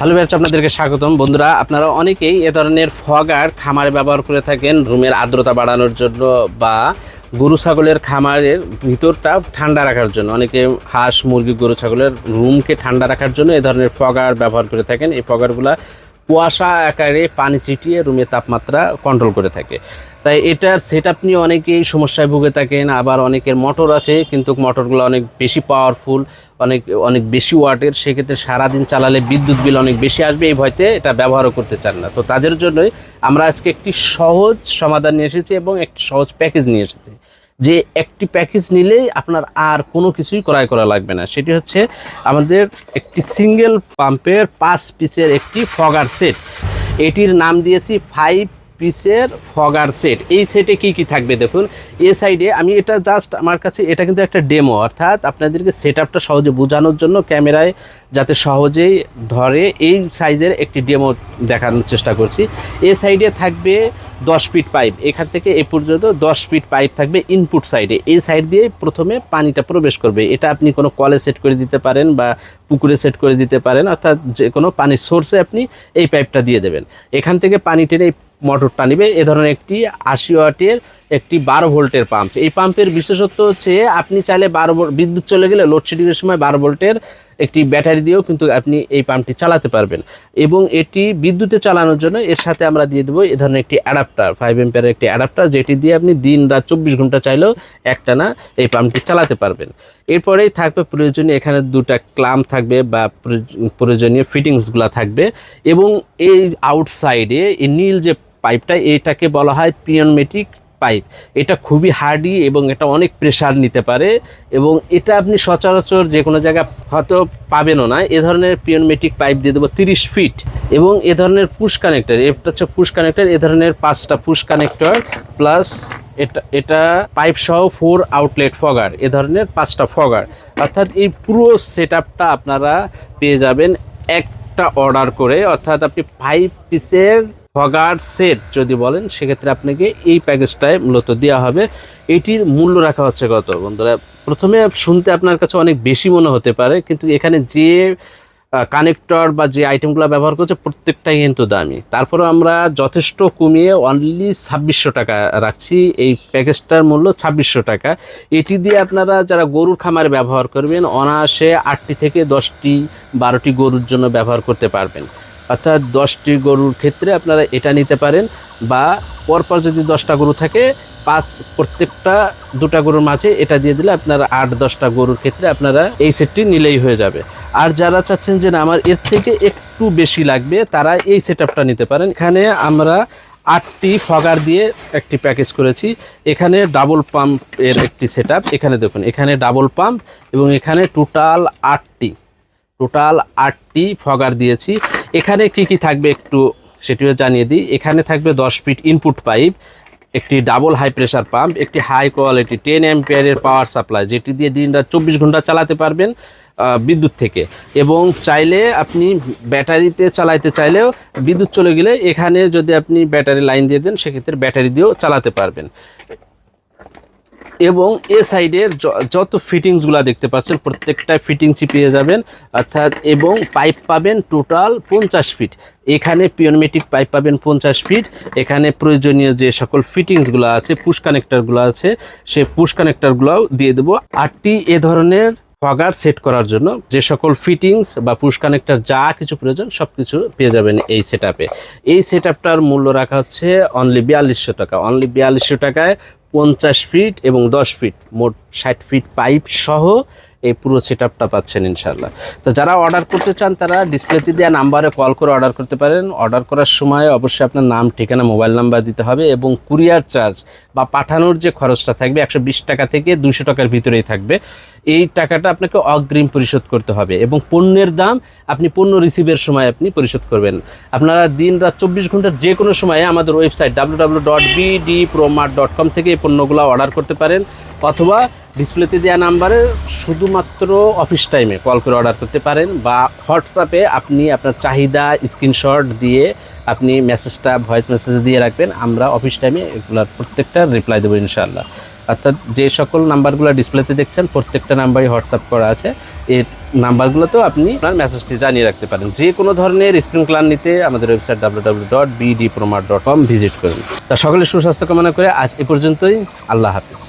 Hello batch, আপনাদেরকে স্বাগতম। বন্ধুরা, আপনারা অনেকেই এ ধরনের ফগার খামারে ব্যবহার করে থাকেন রুমের আর্দ্রতা বাড়ানোর জন্য বা গরু ছাগলের খামারের ভিতরটা ঠান্ডা রাখার জন্য। অনেকে হাঁস, মুরগি, গরু, ছাগলের রুমকে ঠান্ডা রাখার জন্য এ ধরনের ফগার ব্যবহার করে থাকেন। এই ফগারগুলা কুয়াশা আকারে পানি ছিটিয়ে রুমের তাপমাত্রা কন্ট্রোল করে থাকে। তাই এটার সেট আপ নিয়ে অনেকেই সমস্যায় ভুগে থাকেন, আবার অনেকের মোটর আছে, কিন্তু মোটরগুলো অনেক বেশি পাওয়ারফুল অনেক অনেক বেশি ওয়াটের, সেক্ষেত্রে সারাদিন চালালে বিদ্যুৎ বিল অনেক বেশি আসবে, এই ভয়তে এটা ব্যবহারও করতে চান না। তো তাদের জন্যই আমরা আজকে একটি সহজ সমাধান নিয়ে এসেছি এবং একটি সহজ প্যাকেজ নিয়ে এসেছি। যে একটি প্যাকেজ নিলেই আপনার আর কোনো কিছুই ক্রয় করা লাগবে না। সেটি হচ্ছে আমাদের একটি সিঙ্গেল পাম্পের পাঁচ পিসের একটি ফগার সেট এটির নাম দিয়েছি ফাইভ পিসের ফগার সেট। এই সেটে কি কি থাকবে দেখুন। এ সাইডে আমি এটা জাস্ট আমার কাছে এটা কিন্তু একটা ডেমো, অর্থাৎ আপনাদেরকে সেট আপটা সহজে বোঝানোর জন্য ক্যামেরায় যাতে সহজেই ধরে এই সাইজের একটি ডেমো দেখানোর চেষ্টা করছি। এ সাইডে থাকবে দশ ফিট পাইপ। এখান থেকে এ পর্যন্ত দশ ফিট পাইপ থাকবে ইনপুট সাইডে এই সাইড দিয়ে প্রথমে পানিটা প্রবেশ করবে। এটা আপনি কোনো কলে সেট করে দিতে পারেন বা পুকুরে সেট করে দিতে পারেন, অর্থাৎ যে কোনো পানির সোর্সে আপনি এই পাইপটা দিয়ে দেবেন। এখান থেকে পানি টেনে মোটরটা নিবে। এ ধরনের একটি আশি ওয়াটের একটি বারো ভোল্টের পাম্প। এই পাম্পের বিশেষত্ব হচ্ছে আপনি চাইলে বারো বিদ্যুৎ চলে গেলে লোডশেডিংয়ের সময় বারো ভোল্টের একটি ব্যাটারি দিয়েও কিন্তু আপনি এই পাম্পটি চালাতে পারবেন। এবং এটি বিদ্যুতে চালানোর জন্য এর সাথে আমরা দিয়ে দেবো এ ধরনের একটি অ্যাডাপ্টার। ফাইভ এম্পিয়ারের একটি অ্যাডাপ্টার, যেটি দিয়ে আপনি দিন রাত চব্বিশ ঘণ্টা চাইলেও একটানা এই পাম্পটি চালাতে পারবেন। এরপরেই থাকবে প্রয়োজনীয় এখানে দুটা ক্লাম থাকবে বা প্রয়োজ- প্রয়োজনীয় ফিটিংসগুলো থাকবে। এবং এই আউটসাইডে এই নীল যে পাইপটা এটাকে বলা হয় পিয়নমেটিক পাইপ। এটা খুবই হার্ডি এবং এটা অনেক প্রেশার নিতে পারে এবং এটা আপনি সচরাচর যে কোনো জায়গায় হয়তো পাবেনও না। এ ধরনের পিয়নমেটিক পাইপ দিয়ে দেবো তিরিশ ফিট এবং এ ধরনের পুশ কানেক্টর। এটা হচ্ছে পুশ কানেক্টর, এ ধরনের পাঁচটা পুশ কানেক্টর প্লাস এটা এটা পাইপ সহ ফোর আউটলেট ফগার, এ ধরনের পাঁচটা ফগার। অর্থাৎ এই পুরো সেট আপনারা পেয়ে যাবেন একটা অর্ডার করে। অর্থাৎ আপনি ফাইভ পিসের ফগার সেট যদি বলেন, সেক্ষেত্রে আপনাকে এই প্যাকেজটায় মূলত দেওয়া হবে। এটির মূল্য রাখা হচ্ছে কত? বন্ধুরা, প্রথমে শুনতে আপনার কাছে অনেক বেশি মনে হতে পারে, কিন্তু এখানে যে কানেক্টর বা যে আইটেমগুলো ব্যবহার করছে, প্রত্যেকটাই কিন্তু দামি। তারপরে আমরা যথেষ্ট কমিয়ে অনলি ছাব্বিশশো টাকা রাখছি। এই প্যাকেজটার মূল্য ছাব্বিশশো টাকা। এটি দিয়ে আপনারা যারা গরুর খামারে ব্যবহার করবেন, অনায়াসে আটটি থেকে দশটি, বারোটি গরুর জন্য ব্যবহার করতে পারবেন। অর্থাৎ দশটি গরুর ক্ষেত্রে আপনারা এটা নিতে পারেন বা পরপর যদি দশটা গরু থাকে, পাঁচ প্রত্যেকটা দুটা গরুর মাঝে এটা দিয়ে দিলে আপনারা আট, দশটা গরুর ক্ষেত্রে আপনারা এই সেটটি নিলেই হয়ে যাবে। আর যারা চাচ্ছেন যে না, আমার এর থেকে একটু বেশি লাগবে, তারা এই সেট নিতে পারেন। এখানে আমরা আটটি ফগার দিয়ে একটি প্যাকেজ করেছি। এখানে ডাবল পাম্পের একটি সেট এখানে দেখুন, এখানে ডাবল পাম্প এবং এখানে টোটাল আটটি টোটাল আটটি ফগার দিয়েছি। এখানে কি কি থাকবে একটু সেটিও জানিয়ে দিই। এখানে থাকবে দশ ফিট ইনপুট পাইপ একটি ডাবল হাই প্রেসার পাম্প একটি হাই কোয়ালিটি টেন অ্যাম্পিয়ারের পাওয়ার সাপ্লাই যেটি দিয়ে দিন রাত চব্বিশ ঘণ্টা চালাতে পারবেন বিদ্যুৎ থেকে। এবং চাইলে আপনি ব্যাটারিতে চালাইতে চাইলেও বিদ্যুৎ চলে গেলে এখানে যদি আপনি ব্যাটারি লাইন দিয়ে দেন, সেক্ষেত্রে ব্যাটারি দিয়েও চালাতে পারবেন। এবং এ সাইডের যত ফিটিংসগুলো দেখতে পাচ্ছেন প্রত্যেকটা ফিটিংসই পেয়ে যাবেন, অর্থাৎ এবং পাইপ পাবেন টোটাল পঞ্চাশ ফিট এখানে পিওনমেটিক পাইপ পাবেন পঞ্চাশ ফিট এখানে প্রয়োজনীয় যে সকল ফিটিংসগুলো আছে পুশ কানেক্টরগুলো আছে, সে পুশ কানেক্টরগুলোও দিয়ে দেবো। আটটি এ ধরনের ফগার সেট করার জন্য যে সকল ফিটিংস বা পুশ কানেক্টর যা কিছু প্রয়োজন সব কিছু পেয়ে যাবেন এই সেট এই সেট মূল্য রাখা হচ্ছে অনলি বিয়াল্লিশশো টাকা। অনলি বিয়াল্লিশশো টাকায় পঞ্চাশ ফিট এবং দশ ফিট মোট ষাট ফিট পাইপ সহ এই পুরো সেট আপটা পাচ্ছেন ইনশাল্লাহ তো যারা অর্ডার করতে চান, তারা ডিসপ্লেতে দেওয়া নাম্বারে কল করে অর্ডার করতে পারেন। অর্ডার করার সময় অবশ্যই আপনার নাম, ঠিকানা মোবাইল নাম্বার দিতে হবে এবং কুরিয়ার চার্জ বা পাঠানোর যে খরচটা থাকবে একশো বিশ টাকা থেকে দুশো টাকার ভিতরেই থাকবে। এই টাকাটা আপনাকে অগ্রিম পরিশোধ করতে হবে এবং পণ্যের দাম আপনি পণ্য রিসিভের সময় আপনি পরিশোধ করবেন। আপনারা দিন রাত চব্বিশ ঘণ্টার যে কোনো সময়ে আমাদের ওয়েবসাইট ডাব্লু ডট থেকে এই পণ্যগুলো অর্ডার করতে পারেন। অথবা ডিসপ্লেতে দেওয়া নাম্বারে শুধুমাত্র অফিস টাইমে কল করে অর্ডার করতে পারেন বা হোয়াটসঅ্যাপে আপনি আপনার চাহিদা স্ক্রিনশট দিয়ে আপনি মেসেজটা ভয়েস মেসেজ দিয়ে রাখবেন। আমরা অফিস টাইমে এগুলোর প্রত্যেকটা রিপ্লাই দেবো ইনশাআল্লাহ। অর্থাৎ যে সকল নাম্বারগুলো ডিসপ্লেতে দেখছেন, প্রত্যেকটা নাম্বারই হোয়াটসঅ্যাপ করা আছে। এর নাম্বারগুলোতেও আপনি আপনার মেসেজটি জানিয়ে রাখতে পারেন। যে কোনো ধরনের স্প্রিংক্লার নিতে আমাদের website W W dot BD promar dot com visit করুন। তা সকলের সুস্বাস্থ্য কামনা করে আজ এ পর্যন্তই। আল্লাহ হাফিজ।